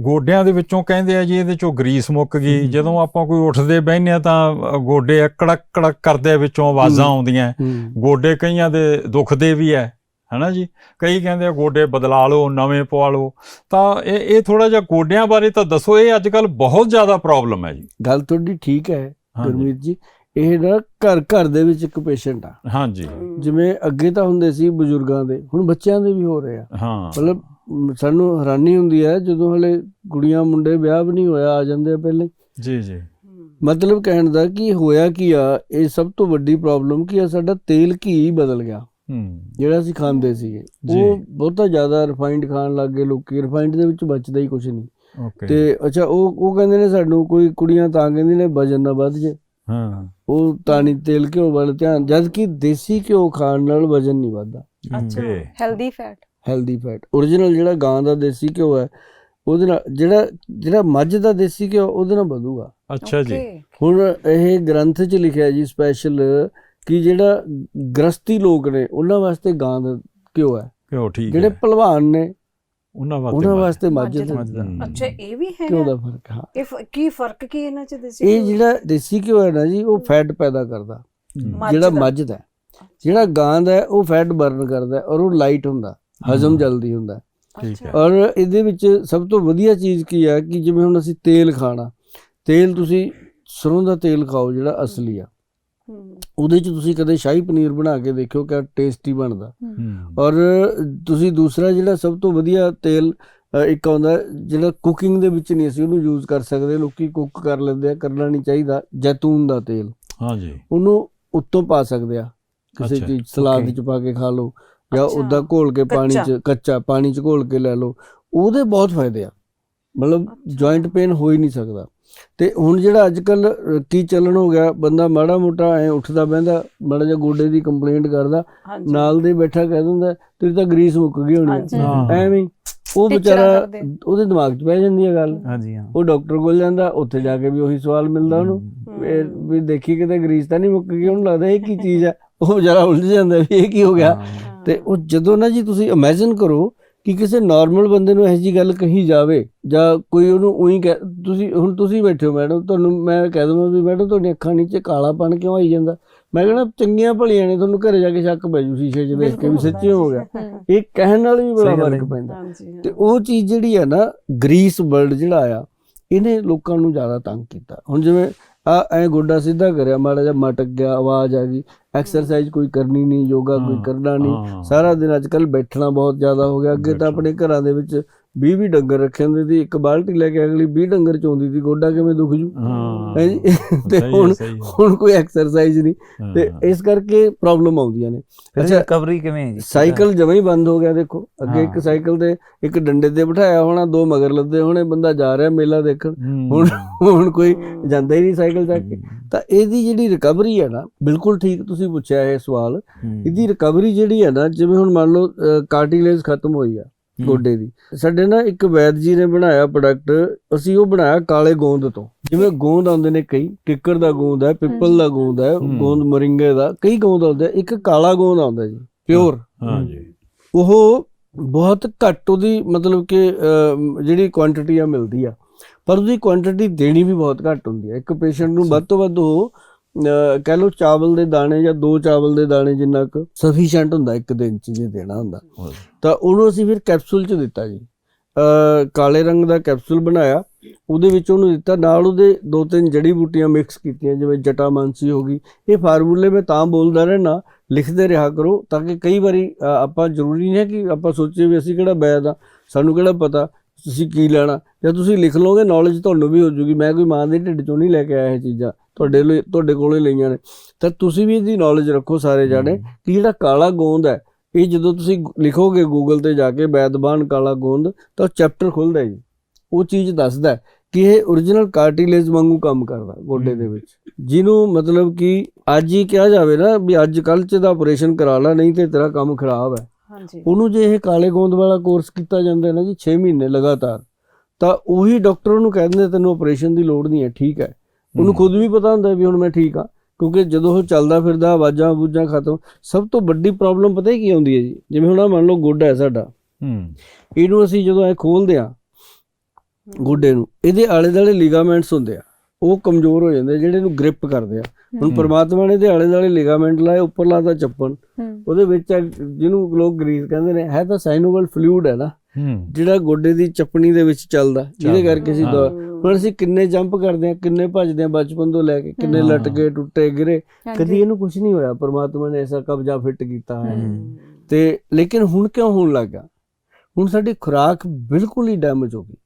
ਗੋਡਿਆਂ ਦੇ ਵਿੱਚੋਂ ਕਹਿੰਦੇ ਆ ਜੀ ਇਹਦੇ ਚੋਂ ਗਰੀਸ ਮੁੱਕ ਗਈ। ਜਦੋਂ ਆਪਾਂ ਕੋਈ ਉੱਠਦੇ ਬਹਿੰਦੇ ਆ ਤਾਂ ਗੋਡੇ ਕੜਕ ਕੜਕ ਕਰਦੇ ਵਿੱਚੋਂ ਆਵਾਜ਼ਾਂ। ਆਉਂਦੀਆਂ। ਗੋਡੇ ਕਈਆਂ ਦੇ ਦੁਖਦੇ ਵੀ ਐ ਹਨਾ ਜੀ? ਕਈ ਕਹਿੰਦੇ ਆ ਗੋਡੇ ਬਦਲਾ ਲਓ ਨਵੇਂ ਪਵਾ ਲਓ। ਤਾਂ ਇਹ ਇਹ ਥੋੜਾ ਜਿਹਾ ਗੋਡਿਆਂ ਬਾਰੇ ਤਾਂ ਦੱਸੋ ਇਹ ਅੱਜ ਕੱਲ ਬਹੁਤ ਜ਼ਿਆਦਾ ਪ੍ਰੋਬਲਮ ਹੈ ਜੀ। ਗੱਲ ਤੁਹਾਡੀ ਠੀਕ ਹੈ ਗੁਰਮੀਤ ਜੀ। ਇਹ ਨਾ ਘਰ ਘਰ ਦੇ ਵਿੱਚ ਇੱਕ ਪੇਸ਼ੈਂਟ ਆ। ਹਾਂਜੀ। ਜਿਵੇਂ ਅੱਗੇ ਤਾਂ ਹੁੰਦੇ ਸੀ ਬਜ਼ੁਰਗਾਂ ਦੇ ਹੁਣ ਬੱਚਿਆਂ ਦੇ ਵੀ ਹੋ ਰਹੇ ਆ। ਹਾਂ। ਮਤਲਬ ਸਾਨੂੰ ਹੈਰਾਨੀ ਹੁੰਦੀ ਹੈ ਜਦੋਂ ਹਲੇ ਕੁੜੀਆਂ ਮੁੰਡੇ ਵਿਆਹ ਵੀ ਨਹੀਂ ਹੋਇਆ ਆ ਜਾਂਦੇ ਆ ਪਹਿਲੇ। ਜੀ ਜੀ। ਮਤਲਬ ਕਹਿਣ ਦਾ ਕਿ ਹੋਇਆ ਕੀ ਆ ਇਹ ਸਭ ਤੋਂ ਵੱਡੀ ਪ੍ਰੋਬਲਮ ਕੀ ਆ ਸਾਡਾ ਤੇਲ ਘੀ ਬਦਲ ਗਿਆ। ਹੂੰ। ਜਿਹੜਾ ਅਸੀਂ ਖਾਂਦੇ ਸੀਗੇ। ਉਹ ਬਹੁਤਾ ਜ਼ਿਆਦਾ ਰਿਫਾਈਨਡ ਖਾਣ ਲੱਗ ਗਏ ਲੋਕੀ ਰਿਫਾਈਨਡ ਦੇ ਵਿੱਚ ਬਚਦਾ ਹੀ ਕੁਝ ਨਹੀਂ। ਓਕੇ ਤੇ ਅੱਛਾ ਉਹ ਉਹ ਕਹਿੰਦੇ ਨੇ ਸਾਨੂੰ ਕੋਈ ਕੁੜੀਆਂ ਤਾਂ ਕਹਿੰਦੀ ਨੇ ਵਜਨ ਨਾ ਵੱਧ ਜੇ। ਹਾਂ। ਉਹ ਤਾਣੀ ਤੇਲ ਘਿਓ ਵੱਲ ਧਿਆਨ ਜਦ ਕਿ ਦੇਸੀ ਘਿਓ ਖਾਣ ਨਾਲ ਵਜਨ ਨਹੀਂ ਵੱਧਦਾ। ਅੱਛਾ. Healthy fat healthy fat origignal ਜਿਹੜਾ ਗਾਂ ਦਾ ਦੇਸੀ ਘਿਓ ਹੈ ਉਹਦੇ ਨਾਲ ਜਿਹੜਾ ਜਿਹੜਾ ਮੱਝ ਦਾ ਦੇਸੀ ਘਿਓ ਉਹਦੇ ਨਾਲ ਵਧੂਗਾ। ਅੱਛਾ ਜੀ। ਹੁਣ ਇਹ ਗ੍ਰੰਥ 'ਚ ਲਿਖਿਆ ਜੀ ਸਪੈਸ਼ਲ ਕਿ ਜਿਹੜਾ ਗ੍ਰਸਤੀ ਲੋਕ ਨੇ ਉਹਨਾਂ ਵਾਸਤੇ ਗਾਂ ਦਾ ਘਿਓ ਹੈ। ਕਿਉਂ ਠੀਕ ਜਿਹੜੇ ਹੈ ਭਲਵਾਨ ਨੇ ਉਹਨਾਂ ਵਾਸਤੇ ਉਹਨਾਂ ਮੱਝ। ਵਾਸਤੇ ਮੱਝ ਦਾ। ਅੱਛਾ ਇਹ ਵੀ ਘਿਓ ਹੈਗਾ ਦਾ ਫ਼ਰਕ ਹਾਂ। ਇਹ ਕੀ ਫ਼ਰਕ ਕੀ ਇਹਨਾਂ ਚ ਦੇਸੀ ਇਹ ਘਿਓ? ਜਿਹੜਾ ਦੇਸੀ ਘਿਓ ਹੈ ਨਾ ਜੀ ਉਹ ਫੈਟ ਪੈਦਾ ਕਰਦਾ। ਜਿਹੜਾ। ਮੱਝ ਦਾ ਹੈ। ਜਿਹੜਾ ਗਾਂ ਦਾ ਹੈ, ਉਹ ਫੈਟ ਬਰਨ ਕਰਦਾ ਹੈ ਔਰ ਉਹ ਲਾਈਟ ਹੁੰਦਾ ਹਜ਼ਮ। ਜਲਦੀ ਹੁੰਦਾ ਹੈ। ਠੀਕ ਅੱਛਾ। ਹੈ। ਔਰ ਇਹਦੇ ਵਿੱਚ ਸਭ ਤੋਂ ਵਧੀਆ ਚੀਜ਼ ਕੀ ਹੈ ਕਿ ਜਿਵੇਂ ਹੁਣ ਅਸੀਂ ਤੇਲ ਖਾਣਾ ਤੇਲ ਤੁਸੀਂ ਸਰੋਂ ਦਾ ਤੇਲ ਖਾਓ ਜਿਹੜਾ ਅਸਲੀ ਆ। ਉਹਦੇ 'ਚ ਤੁਸੀਂ ਕਦੇ ਸ਼ਾਹੀ ਪਨੀਰ ਬਣਾ ਕੇ ਦੇਖਿਓ ਕਿ ਟੇਸਟੀ ਬਣਦਾ। ਔਰ ਤੁਸੀਂ ਦੂਸਰਾ ਜਿਹੜਾ ਸਭ ਤੋਂ ਵਧੀਆ ਤੇਲ ਇੱਕ ਆਉਂਦਾ ਜਿਹੜਾ ਕੁਕਿੰਗ ਦੇ ਵਿੱਚ ਨਹੀਂ ਅਸੀਂ ਉਹਨੂੰ ਯੂਜ਼ ਕਰ ਸਕਦੇ ਲੋਕੀ ਕੁੱਕ ਕਰ ਲੈਂਦੇ ਆ ਕਰਨਾ ਨਹੀਂ ਚਾਹੀਦਾ ਜੈਤੂਨ ਦਾ ਤੇਲ। ਹਾਂ ਜੀ ਉਹਨੂੰ ਉੱਤੋਂ ਪਾ ਸਕਦੇ ਆ। ਕਿਸੇ ਚੀਜ਼ ਸਲਾਦ okay. 'ਚ ਪਾ ਕੇ ਖਾ ਲਓ। ਜਾਂ ਉਦਾਂ ਘੋਲ ਕੇ ਪਾਣੀ 'ਚ ਕੱਚਾ ਪਾਣੀ 'ਚ ਘੋਲ ਕੇ ਲੈ ਲਓ ਉਹਦੇ ਬਹੁਤ ਫਾਇਦੇ ਆ। ਮਤਲਬ। ਜੁਆਇੰਟ ਪੇਨ ਹੋ ਹੀ ਨਹੀਂ ਸਕਦਾ। ਤੇ ਹੁਣ ਜਿਹੜਾ ਅੱਜ ਕੱਲ ਕੀ ਚੱਲਣ ਹੋ ਗਿਆ ਬੰਦਾ ਮਾੜਾ ਮੋਟਾ ਐ ਉੱਠਦਾ ਬਹਿੰਦਾ ਮਾੜਾ ਜਿਹਾ ਗੋਡੇ ਦੀ ਕੰਪਲੇਂਟ ਕਰਦਾ ਨਾਲ ਦੇ ਬੈਠਾ ਕਹਿ ਦਿੰਦਾ ਤੇਰੀ ਤਾਂ ਗਰੀਸ ਮੁੱਕ ਗਈ ਹੋਣੀ। ਐਵੇਂ ਉਹ ਵਿਚਾਰਾ। ਉਹਦੇ ਦਿਮਾਗ 'ਚ ਪੈ ਜਾਂਦੀ ਹੈ ਗੱਲ। ਹਾਂਜੀ ਹਾਂ। ਉਹ ਡਾਕਟਰ ਕੋਲ ਜਾਂਦਾ ਉੱਥੇ ਜਾ ਕੇ ਵੀ ਉਹੀ ਸਵਾਲ ਮਿਲਦਾ ਉਹਨੂੰ। ਵੀ ਦੇਖੀ ਕਿਤੇ ਗਰੀਸ ਤਾਂ ਨਹੀਂ ਮੁੱਕ ਗਈ ਉਹਨੂੰ ਲੱਗਦਾ ਇਹ ਕੀ ਚੀਜ਼ ਆ? ਉਹ ਜਰਾ ਉਲਝ ਜਾਂਦਾ ਵੀ ਇਹ ਕੀ ਹੋ ਗਿਆ। ਤੇ ਉਹ ਜਦੋਂ ਨਾ ਜੀ ਤੁਸੀਂ ਇਮੇਜਿਨ ਕਰੋ ਕਿ ਕਿਸੇ ਨਾਰਮਲ ਬੰਦੇ ਨੂੰ ਇਹੋ ਜੀ ਗੱਲ ਕਹੀ ਜਾਵੇ ਜਾਂ ਕੋਈ ਉਹਨੂੰ ਉਹੀ ਕਹਿ ਤੁਸੀਂ ਹੁਣ ਤੁਸੀਂ ਬੈਠੇ ਹੋ ਮੈਡਮ ਤੁਹਾਨੂੰ ਮੈਂ ਕਹਿ ਦਵਾਂ ਵੀ ਮੈਡਮ ਤੁਹਾਡੀਆਂ ਅੱਖਾਂ ਨੀਚੇ ਕਾਲਾਪਣ ਕਿਉਂ ਆਈ ਜਾਂਦਾ? ਮੈਂ ਕਹਿੰਦਾ ਚੰਗੀਆਂ ਭਲੀਆਂ ਨੇ ਤੁਹਾਨੂੰ ਘਰੇ ਜਾ ਕੇ ਸ਼ੱਕ ਪੈ ਜੂ ਸ਼ੀਸ਼ੇ 'ਚ ਦੇਖ ਕੇ ਵੀ ਸੱਚੀ ਹੋ ਗਿਆ। ਇਹ ਕਹਿਣ ਨਾਲ ਵੀ ਬੜਾ। ਫ਼ਰਕ ਪੈਂਦਾ। ਤੇ ਉਹ ਚੀਜ਼ ਜਿਹੜੀ ਆ ਨਾ ਗਰੀਸ ਵਰਲਡ ਜਿਹੜਾ ਆ ਇਹਨੇ ਲੋਕਾਂ ਨੂੰ ਜ਼ਿਆਦਾ ਤੰਗ ਕੀਤਾ। ਹੁਣ ਜਿਵੇਂ ਆ ਐ ਗੋਡਾ ਸਿੱਧਾ ਕਰਿਆ ਮਾੜਾ ਜਿਹਾ ਮਟਕ ਗਿਆ ਆਵਾਜ਼ ਆ ਗਈ। ਐਕਸਰਸਾਈਜ਼ ਕੋਈ ਕਰਨੀ ਨਹੀਂ ਯੋਗਾ ਕੋਈ ਕਰਨਾ ਨਹੀਂ। ਸਾਰਾ ਦਿਨ ਅੱਜ ਕੱਲ ਬੈਠਣਾ ਬਹੁਤ ਜ਼ਿਆਦਾ ਹੋ ਗਿਆ ਅੱਗੇ ਤਾਂ। ਆਪਣੇ ਘਰਾਂ ਦੇ ਵਿੱਚ 20 20 ਡੰਗਰ ਰੱਖੇ ਹੁੰਦੇ ਸੀ ਇੱਕ ਬਾਲਟੀ ਲੈ ਕੇ ਅਗਲੀ 20 ਡੰਗਰ ਚੋਂਦੀ ਸੀ ਗੋਡਾ ਕਿਵੇਂ ਦੁਖ ਜੂ? ਹਾਂ। ਜੀ? ਤੇ ਹੁਣ। ਹੁਣ ਕੋਈ ਐਕਸਰਸਾਈਜ਼ ਨਹੀਂ। ਤੇ। ਇਸ ਕਰਕੇ ਪ੍ਰੋਬਲਮ ਆਉਂਦੀਆਂ ਨੇ। ਅੱਛਾ ਰਿਕਵਰੀ ਕਿਵੇਂ ਹੈ ਜੀ? ਸਾਈਕਲ ਜਮਾਂ ਹੀ ਬੰਦ ਹੋ ਗਿਆ ਦੇਖੋ। ਅੱਗੇ ਇੱਕ। ਸਾਈਕਲ ਤੇ ਇੱਕ ਡੰਡੇ ਤੇ ਬਿਠਾਇਆ ਹੋਣਾ ਦੋ ਮਗਰ ਲੱਦੇ ਹੋਣੇ ਬੰਦਾ ਜਾ ਰਿਹਾ ਮੇਲਾ ਦੇਖਣ। ਹੁਣ ਹੁਣ ਕੋਈ ਜਾਂਦਾ ਹੀ ਨਹੀਂ ਸਾਈਕਲ ਚੱਕ ਕੇ। ਤਾਂ ਇਹਦੀ ਜਿਹੜੀ ਰਿਕਵਰੀ ਹੈ ਨਾ ਬਿਲਕੁਲ ਠੀਕ ਤੁਸੀਂ ਪੁੱਛਿਆ ਇਹ ਸਵਾਲ। ਇਹਦੀ ਰਿਕਵਰੀ ਜਿਹੜੀ ਹੈ ਨਾ ਜਿਵੇਂ ਹੁਣ ਮੰਨ ਲਓ ਕਾਰਟਿਲੇਜ ਖਤਮ ਹੋਈ ਆ। ਗੋਡੇ ਦੀ। ਸਾਡੇ ਨਾ ਇੱਕ ਵੈਦ ਜੀ ਨੇ ਬਣਾਇਆ ਪ੍ਰੋਡਕਟ ਅਸੀਂ ਉਹ ਬਣਾਇਆ ਕਾਲੇ ਗੋਂਦ ਤੋਂ। ਜਿਵੇਂ ਗੋਂਦ ਆਉਂਦੇ ਨੇ ਕਈ ਕਿੱਕਰ ਦਾ ਗੋਂਦ ਹੈ ਪਿੱਪਲ ਦਾ ਗੋਂਦ ਹੈ। ਗੋਂਦ ਮਰਿੰਗੇ ਦਾ ਕਈ ਗੋਂਦ ਆਉਂਦੇ ਆ, ਇੱਕ ਕਾਲਾ ਗੋਂਦ ਆਉਂਦਾ ਜੀ ਪਿਓਰ। ਹਾਂ ਜੀ ਉਹ ਬਹੁਤ ਘੱਟ ਉਹਦੀ ਮਤਲਬ ਕਿ ਜਿਹੜੀ ਕੁਆਂਟੀਟੀ ਆ ਮਿਲਦੀ ਆ। ਪਰ ਉਹਦੀ ਕੁਆਂਟੀਟੀ ਦੇਣੀ ਵੀ ਬਹੁਤ ਘੱਟ ਹੁੰਦੀ ਹੈ ਇੱਕ ਪੇਸ਼ੈਂਟ ਨੂੰ ਵੱਧ ਤੋਂ ਵੱਧ ਉਹ ਕਹਿ ਲਓ ਚਾਵਲ ਦੇ ਦਾਣੇ ਜਾਂ ਦੋ ਚਾਵਲ ਦੇ ਦਾਣੇ ਜਿੰਨਾ ਕੁ ਸਫੀਸ਼ੀਐਂਟ ਹੁੰਦਾ ਇੱਕ ਦਿਨ ਚ ਜੇ ਦੇਣਾ ਹੁੰਦਾ। ਤਾਂ ਉਹਨੂੰ ਅਸੀਂ ਫਿਰ ਕੈਪਸੂਲ ਚ ਦਿੱਤਾ ਜੀ। ਅ ਕਾਲੇ ਰੰਗ ਦਾ ਕੈਪਸੂਲ ਬਣਾਇਆ। ਉਹਦੇ ਵਿੱਚ ਉਹਨੂੰ ਦਿੱਤਾ। ਨਾਲ ਉਹਦੇ ਦੋ ਤਿੰਨ ਜੜੀ ਬੂਟੀਆਂ ਮਿਕਸ ਕੀਤੀਆਂ ਜਿਵੇਂ ਜਟਾਮਾਂਸੀ ਹੋ ਗਈ। ਇਹ ਫਾਰਮੂਲੇ ਮੈਂ ਤਾਂ ਬੋਲਦਾ ਰਹਿਣਾ ਲਿਖਦੇ ਰਿਹਾ ਕਰੋ ਤਾਂ ਕਿ ਕਈ ਵਾਰੀ ਆਪਾਂ ਜ਼ਰੂਰੀ ਨਹੀਂ ਹੈ ਕਿ ਆਪਾਂ ਸੋਚੀਏ ਵੀ ਅਸੀਂ ਕਿਹੜਾ ਬੈਦ ਆ ਸਾਨੂੰ ਕਿਹੜਾ ਪਤਾ। ਤੁਸੀਂ ਕੀ ਲੈਣਾ? ਜੇ ਤੁਸੀਂ ਲਿਖ ਲਓਗੇ ਨੌਲੇਜ ਤੁਹਾਨੂੰ ਵੀ ਹੋ ਜੂਗੀ ਮੈਂ ਕੋਈ ਮਾਂ ਦੇ ਢਿੱਡ ਚੋਂ ਨਹੀਂ ਲੈ ਕੇ ਆਇਆ ਇਹ ਚੀਜ਼ਾਂ। ਤੁਹਾਡੇ ਲਈ ਤੁਹਾਡੇ ਕੋਲੇ ਲਈਆਂ ਨੇ। ਤਾਂ ਤੁਸੀਂ ਵੀ ਇਹਦੀ ਨੌਲੇਜ ਰੱਖੋ ਸਾਰੇ ਜਾਣੇ ਕਿ ਜਿਹੜਾ ਕਾਲਾ ਗੋਂਦ ਹੈ ਇਹ ਜਦੋਂ ਤੁਸੀਂ ਲਿਖੋਗੇ ਗੂਗਲ ਤੇ ਜਾ ਕੇ ਬੈਦਬਾਨ ਕਾਲਾ ਗੋਂਦ ਤਾਂ ਚੈਪਟਰ ਖੁੱਲਦਾ ਜੀ। ਉਹ ਚੀਜ਼ ਦੱਸਦਾ ਕਿ ਇਹ origignal ਕਾਰਟਿਲੇਜ ਵਾਂਗੂ ਕੰਮ ਕਰਦਾ ਗੋਡੇ ਦੇ ਵਿੱਚ। ਜਿਹਨੂੰ ਮਤਲਬ ਕਿ ਅੱਜ ਹੀ ਕਿਹਾ ਜਾਵੇ ਨਾ ਵੀ ਅੱਜ ਕੱਲ੍ਹ ਚ ਦਾ ਆਪਰੇਸ਼ਨ ਕਰਾ ਲਾ ਨਹੀਂ ਤੇ ਤੇਰਾ ਕੰਮ ਖਰਾਬ ਹੈ। ਹਾਂਜੀ। ਉਹਨੂੰ ਜੇ ਇਹ ਕਾਲੇ ਗੋਂਦ ਵਾਲਾ ਕੋਰਸ ਕੀਤਾ ਜਾਂਦਾ ਹੈ ਨਾ ਜੀ 6 ਮਹੀਨੇ ਲਗਾਤਾਰ ਤਾਂ ਉਹੀ ਡਾਕਟਰ ਉਹਨੂੰ ਕਹਿ ਦਿੰਦੇ ਤੈਨੂੰ ਆਪਰੇਸ਼ਨ ਦੀ ਲੋੜ ਨਹੀਂ ਹੈ ਠੀਕ ਹੈ। ਉਹਨੂੰ। ਖੁਦ ਵੀ ਪਤਾ ਹੁੰਦਾ ਵੀ ਹੁਣ ਮੈਂ ਠੀਕ ਆ ਕਿਉਂਕਿ ਜਦੋਂ ਉਹ ਚੱਲਦਾ ਫਿਰਦਾ ਆਵਾਜ਼ਾਂ ਆਵੂਜਾਂ ਖਤਮ ਸਭ ਤੋਂ ਵੱਡੀ ਪ੍ਰੋਬਲਮ ਪਤਾ ਹੀ ਕੀ ਆਉਂਦੀ ਹੈ ਜੀ? ਜਿਵੇਂ ਹੁਣ ਮੰਨ ਲਓ ਗੋਡਾ ਹੈ ਸਾਡਾ। ਹੂੰ। ਇਹਨੂੰ ਅਸੀਂ ਜਦੋਂ ਐ ਖੋਲਦੇ ਆ ਗੋਡੇ ਨੂੰ ਇਹਦੇ ਆਲੇ ਦਾਲੇ ਲਿਗਾਮੈਂਟਸ ਹੁੰਦੇ ਆ। ਉਹ ਕਮਜ਼ੋਰ ਹੋ ਜਾਂਦੇ ਆ, ਜਿਹੜੇ ਨੂੰ ਗ੍ਰਿਪ ਕਰਦੇ ਆ। ਹੁਣ। ਪਰਮਾਤਮਾ ਨੇ ਇਹਦੇ ਆਲੇ ਦਾਲੇ ਲਿਗਾਮੈਂਟ ਲਾਏ ਉੱਪਰਲਾ ਤਾਂ ਚੱਪਣ। ਹੂੰ। ਉਹਦੇ ਵਿੱਚ ਜਿਹਨੂੰ ਲੋਕ ਗਰੀਸ ਕਹਿੰਦੇ ਨੇ ਹੈ ਤਾਂ ਸਾਈਨੋਵਲ ਫਲੂਇਡ ਹੈ ਨਾ ਜਿਹੜਾ ਗੋਡੇ ਦੀ ਚੱਪਣੀ ਦੇ ਵਿੱਚ ਚੱਲਦਾ ਜਿਹਦੇ ਕਰਕੇ ਅਸੀਂ ਹੁਣ ਅਸੀਂ ਕਿੰਨੇ ਜੰਪ ਕਰਦੇ ਆ ਕਿੰਨੇ ਭੱਜਦੇ ਆ ਬਚਪਨ ਤੋਂ ਲੈ ਕੇ ਕਿੰਨੇ। ਲਟਕੇ ਟੁੱਟੇ ਗਿਰੇ। ਕਦੀ ਇਹਨੂੰ ਕੁਝ ਨਹੀਂ ਹੋਇਆ ਪਰਮਾਤਮਾ ਨੇ ਐਸਾ ਕਬਜ਼ਾ ਫਿੱਟ ਕੀਤਾ ਹੂੰ। ਤੇ ਲੇਕਿਨ ਹੁਣ ਕਿਉਂ ਹੋਣ ਲੱਗਾ ਹੁਣ ਸਾਡੀ ਖੁਰਾਕ ਬਿਲਕੁਲ ਹੀ ਡੈਮੇਜ ਹੋ ਗਈ।